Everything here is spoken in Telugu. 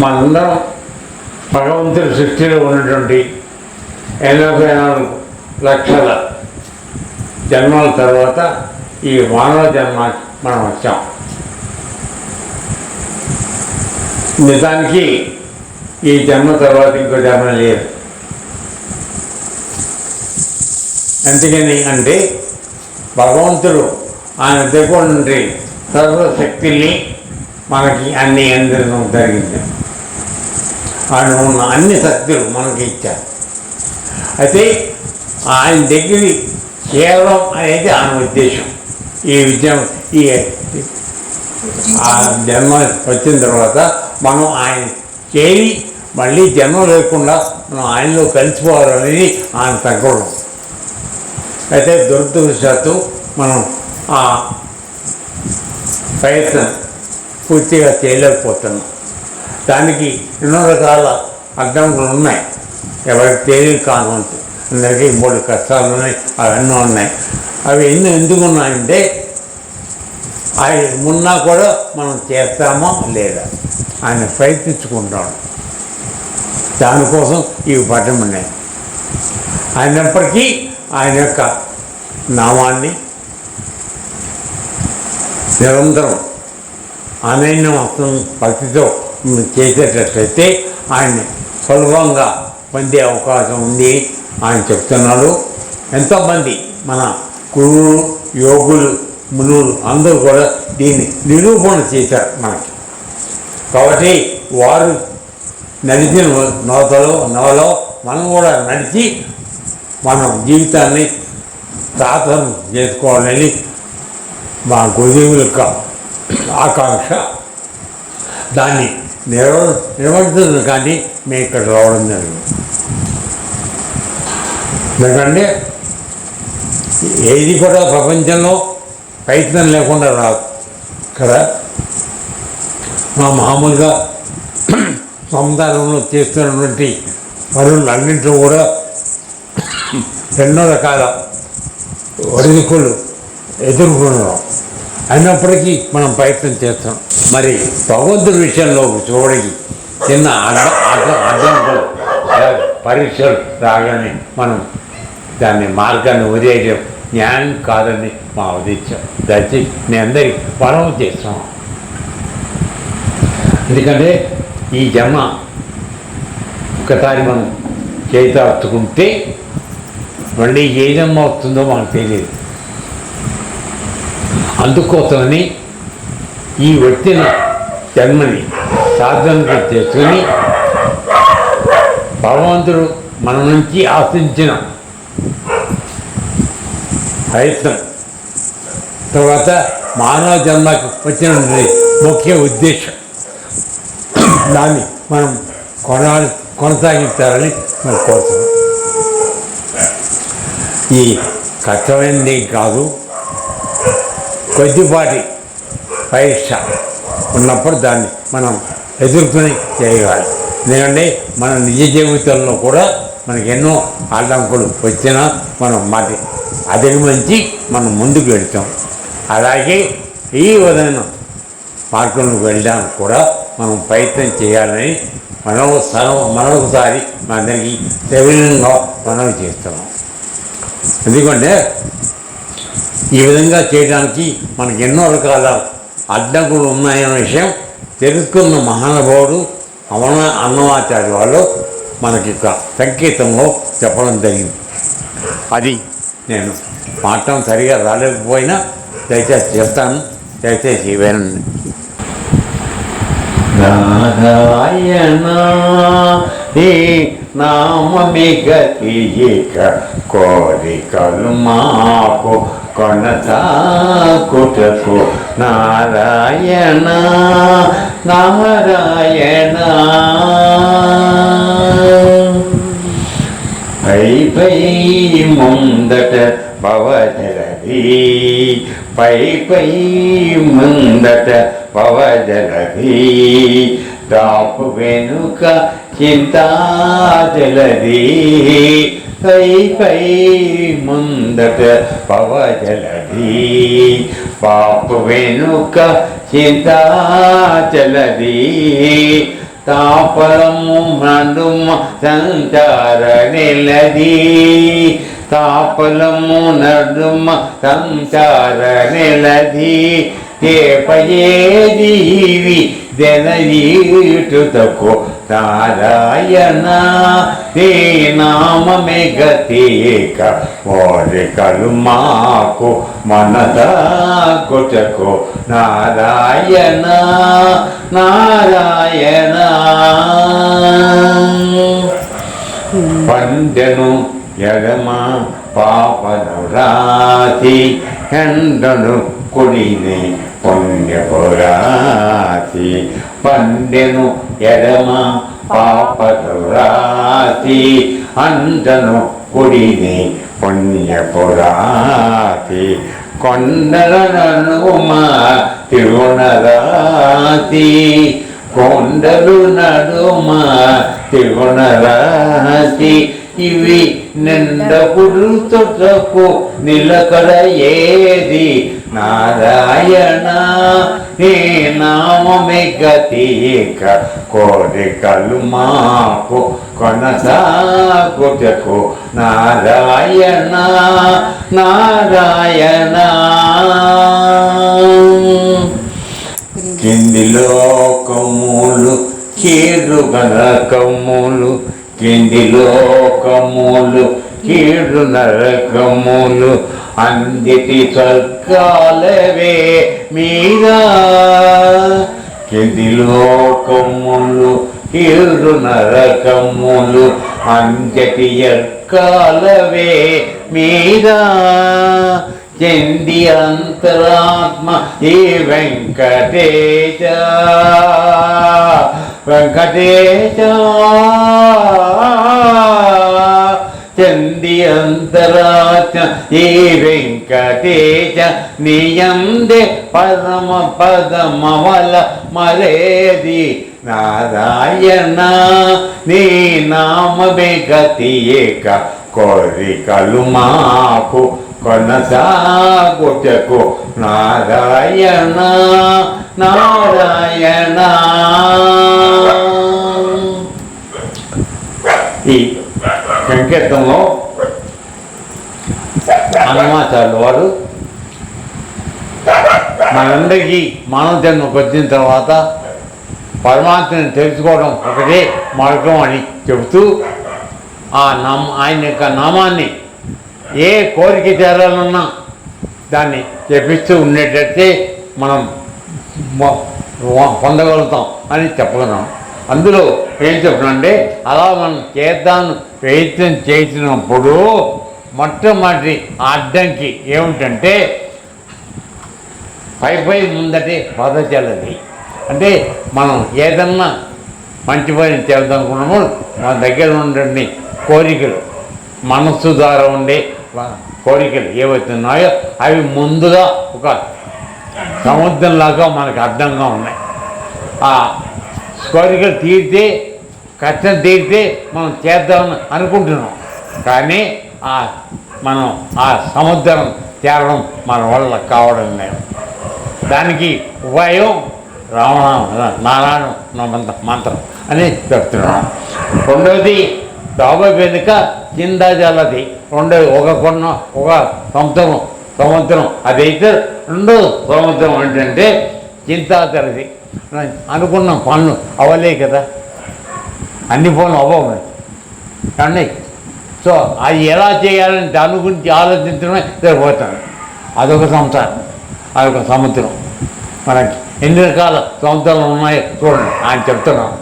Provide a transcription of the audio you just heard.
మనందరం భగవంతుడి సృష్టిలో ఉన్నటువంటి ఎనభై నాలుగు లక్షల జన్మల తర్వాత ఈ మానవ జన్మ మనం వచ్చాం. నిజానికి ఈ జన్మ తర్వాత ఇంకో జన్మ లేదు. ఎందుకని అంటే భగవంతుడు ఆయన దగ్గర నుండి సర్వశక్తుల్ని మనకి అన్ని అందడం జరిగింది. ఆయన ఉన్న అన్ని శక్తులు మనకి ఇచ్చారు. అయితే ఆయన దగ్గర కేవలం అనేది ఆయన ఉద్దేశం. ఈ విద్య ఈ ఆ జన్మ వచ్చిన తర్వాత మనం ఆయన చేరి మళ్ళీ జన్మ లేకుండా మనం ఆయనలో కలిసిపోవాలనేది ఆయన తగ్గడం. అయితే దురదృష్టవశాత్తు మనం ఆ ప్రయత్నం పూర్తిగా చేయలేకపోతున్నాం. దానికి ఎన్నో రకాల అడ్డంకులు ఉన్నాయి. ఎవరికి తెలియదు కానుంటే అందరికీ మూడు కష్టాలు ఉన్నాయి అవన్నీ ఉన్నాయి. అవి ఎన్ని ఎందుకు ఉన్నాయంటే ఆయన ఉన్నా కూడా మనం చేస్తామో లేదా ఆయన ప్రయత్నించుకుంటాం. దానికోసం ఇవి పడ్డం ఉన్నాయి. అయినప్పటికీ ఆయన యొక్క నామాన్ని నిరంతరం అనైన భక్తితో చేసేటట్లయితే ఆయన్ని సులభంగా పొందే అవకాశం ఉంది ఆయన చెప్తున్నాడు ఎంతోమంది మన గురువులు యోగులు మునులు అందరూ కూడా దీన్ని నిరూపణ చేశారు మనకి. కాబట్టి వారు నడిచిన నోతలో నవలో మనం కూడా నడిచి మనం జీవితాన్ని సాధన చేసుకోవాలని మా గురుదేవుల యొక్క ఆకాంక్ష. దాన్ని నిర్వ నిర్వర్తించడం కానీ మేము ఇక్కడ రావడం జరిగింది. ఎందుకంటే ఏది కూడా ప్రపంచంలో ప్రయత్నం లేకుండా రాదు. కదా మా మామూలుగా సముదాయంలో చేస్తున్నటువంటి పనులన్నింటిలో కూడా ఎన్నో రకాల ఒడిదుకులు ఎదుర్కొన్నాం. అయినప్పటికీ మనం ప్రయత్నం చేస్తాం మరి భగవంతుడి విషయంలో చూడకి చిన్న అడ్డ అడ్డ అడ్డంకులు పరీక్షలు రాగానే మనం దాన్ని మార్గాన్ని వదిలేయడం న్యాయం కాదని మా ఉద్దేశం దయచేసి మీ అందరికి మనవి చేస్తాం. ఎందుకంటే ఈ జన్మ ఒకసారి మనం చేత అత్తుకుంటే మళ్ళీ ఏ జన్మ వస్తుందో మనకు తెలియదు. అందుకోసమని ఈ వచ్చిన జన్మని సాధనగా చేసుకుని భగవంతుడు మన నుంచి ఆశించిన ప్రయత్నం. తర్వాత మానవ జన్మకు వచ్చిన ముఖ్య ఉద్దేశం. దాన్ని మనం కొనాలి కొనసాగించాలని మనం కోరుతున్నాం. ఈ కష్టమైనది కాదు. కొద్దిపాటి పరీక్ష ఉన్నప్పుడు దాన్ని మనం ఎదుర్కొని చేయగలి. ఎందుకంటే మన నిజ జీవితంలో కూడా మనకి ఎన్నో ఆటంకులు వచ్చినా మనం మాటి అధిగమించి మనం ముందుకు వెళ్తాం. అలాగే ఈ విధమైన మార్గంలోకి వెళ్ళడానికి కూడా మనం ప్రయత్నం చేయాలని మనం మరొకసారి మనందరికీ సవినంగా మనం చేస్తున్నాం. ఎందుకంటే ఈ విధంగా చేయడానికి మనకి ఎన్నో రకాల అడ్డంకులు ఉన్నాయన్న విషయం తెలుసుకున్న మహానుభావుడు అమన అన్నమాచార్య వాళ్ళు మనకి సంకేతంలో చెప్పడం జరిగింది. అది నేను పాఠం సరిగా రాలేకపోయినా దయచేసి చెప్తాను. దయచేసి వినండి. నీ నామమి కోరికలు మాకు కొనసాకుటకు నారాయణ నారాయణ పై పై ముందట భవజలది పై పై ముందట భవజలది. దాపు వెనుక చింతాజలది పై పై ముందట పవజలది. పాపు వెనుక చింతాచలది తాపలము నడుమ సంచార నిలది. తాపలము నడుమ సంచార నిలది. తేపయేదీవి జనయీటుతకు నారాయణ నీ నామమే గతేక. కోరికలు మాకు మనదాకుటకు నారాయణ. నారాయణ. పండెను ఎడమ పాపను రాతి ఎండను కుడిని పుణ్యపురాతి పండెను ఎడమ పాపను రాతి అండను కుడిని పుణ్యపురాతి కొండల నడుమా తిరుణరాతి కొండలు నడుమ తిరుణరాతి ఇవి నిండ పురుతకు నిలకడ ఏది నారాయణ నీ నామమే గతీక. కోరికలు మాకు కొనసాగుటకు. నారాయణ నారాయణ. కింది లోకములు కీడు కమ్ములు కింది లోకములు కీడు నరకములు అందితి సర్కాలవే మీరా. కింది లోకములు కీడు నరకములు అంజటి ఎక్కాలవే మీరా. చెంది అంతరాత్మ ఈ వెంకటేశ. వెంకటేశ చంది అంతరాచ ఈ వెంకటేశ నియందే పరమ పదమవల మరేది? నారాయణ నీ నామమే గతి ఏక కోరికలు మాకు కొనసాగుటకు నారాయణ నారాయణ. ఈ సంకీర్తంలో హనుమాచార్యుల వారు మనందరికీ మానవ జన్మకు వచ్చిన తర్వాత పరమాత్మని తెలుసుకోవడం ఒకటే మార్గం అని చెబుతూ ఆ నామ ఆయన యొక్క నామాన్ని ఏ కోరిక చేరాలన్నా దాన్ని చెప్పిస్తూ ఉండేటట్టే మనం పొందగలుగుతాం అని చెప్పగలం. అందులో ఏం చెప్పనంటే అలా మనం చేద్దాం ప్రయత్నం చేసినప్పుడు మొట్టమొదటి అడ్డంకి ఏమిటంటే పై పై ముందటే పదచల్లది అంటే మనం ఏదన్నా మంచి పని అనుకున్నాము మన దగ్గర ఉండండి కోరికలు మనస్సు ద్వారా ఉండే కోరికలు ఏవైతున్నాయో అవి ముందుగా ఒక సముద్రంలాగా మనకు అర్థంగా ఉన్నాయి. ఆ కోరికలు తీరితే కష్టం తీరితే మనం చేద్దామని అనుకుంటున్నాం. కానీ ఆ మనం ఆ సముద్రం తేరడం మన వల్ల కావడం లేదు. దానికి ఉపాయం రావణ నారాయణ మంత్ర మంత్రం అని చెప్తున్నాం. రెండవది డాబా వెనుక కింద జలది రెండు ఒక కొన్న ఒక సంవత్సరం సంవత్సరం అదైతే రెండో సంవత్సరం ఏంటంటే చింతాచరది అనుకున్నాం అనుకున్న పనులు అవ్వలే కదా. అన్ని పనులు అవ్వవు కానీ సో అది ఎలా చేయాలని దాని గురించి ఆలోచించడమే సరిపోతాను అదొక సంసారం అదొక సముద్రం. మనకి ఎన్ని రకాల సముద్రాలు ఉన్నాయో చూడండి. ఆయన చెప్తున్నాను